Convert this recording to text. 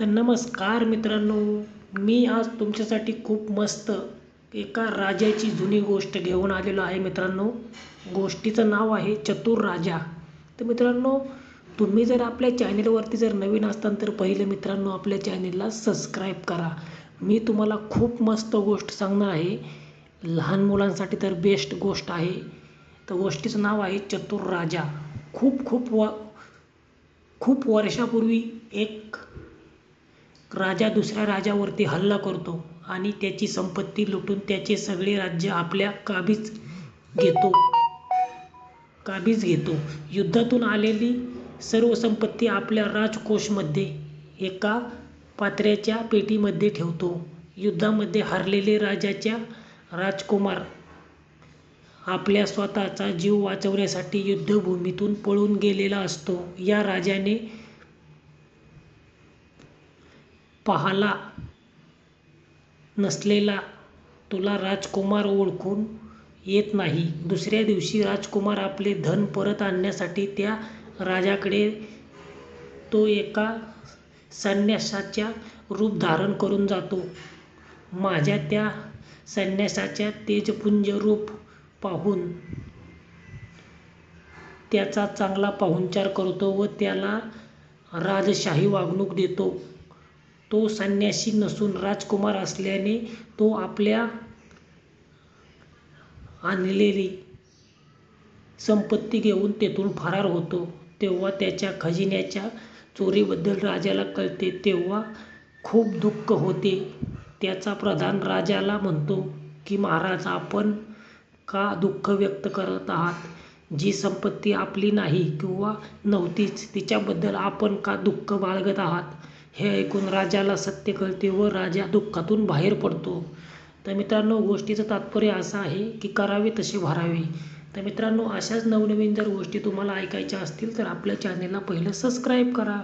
तर नमस्कार मित्रांनो मी आज तुमच्यासाठी खूप मस्त एका राजाची जुनी गोष्ट घेऊन आलेलो आहे मित्रांनो. गोष्टीचं नाव आहे चतुर राजा. तर मित्रांनो तुम्ही जर आपल्या चॅनेलवरती जर नवीन असताल तर पहिले मित्रांनो आपल्या चॅनेलला सबस्क्राईब करा. मी तुम्हाला खूप मस्त गोष्ट सांगणार आहे. लहान मुलांसाठी तर बेस्ट गोष्ट आहे. तर गोष्टीचं नाव आहे चतुर राजा. खूप खूप व खूप वर्षापूर्वी एक राजा दुसऱ्या राजावरती हल्ला करतो आणि त्याची संपत्ती लुटून त्याचे सगळे राज्य आपल्या काबीज घेतो. काबीज घेतो. युद्धातून आलेली सर्व संपत्ती आपल्या राजकोषमध्ये एका पात्र्याच्या पेटीमध्ये ठेवतो. युद्धामध्ये हरलेले राजाच्या राजकुमार आपल्या स्वतःचा जीव वाचवण्यासाठी युद्धभूमीतून पळून गेलेला असतो. या राजाने पाहाला नसलेला तुला राजकुमार ओळखून येत नाही. दुसऱ्या दिवशी राजकुमार आपले धन परत आणण्यासाठी त्या राजाकडे तो एका संन्यासाच्या रूप धारण करून जातो. माझ्या त्या संन्यासाच्या तेजपुंज रूप पाहून त्याचा चांगला पाहुणचार करतो व त्याला राजशाही वागणूक देतो. तो संन्यासी नसून राजकुमार असल्याने तो आपल्या आणलेली संपत्ती घेऊन तेथून फरार होतो. तेव्हा त्याच्या खजिन्याच्या चोरीबद्दल राजाला कळते. तेव्हा खूप दुःख होते. त्याचा प्रधान राजाला म्हणतो की महाराज आपण का दुःख व्यक्त करत आहात? जी संपत्ती आपली नाही किंवा नव्हतीच तिच्याबद्दल आपण का दुःख बाळगत आहात? हे ऐकून राजाला सत्य कळते व राजा दुःखातून बाहेर पडतो. तर मित्रांनो गोष्टीचं तात्पर्य असं आहे की करावे तसे भरावे. तर मित्रांनो अशाच नवनवीन जर गोष्टी तुम्हाला ऐकायच्या असतील तर आपल्या चॅनेलला पहिलं सबस्क्राईब करा.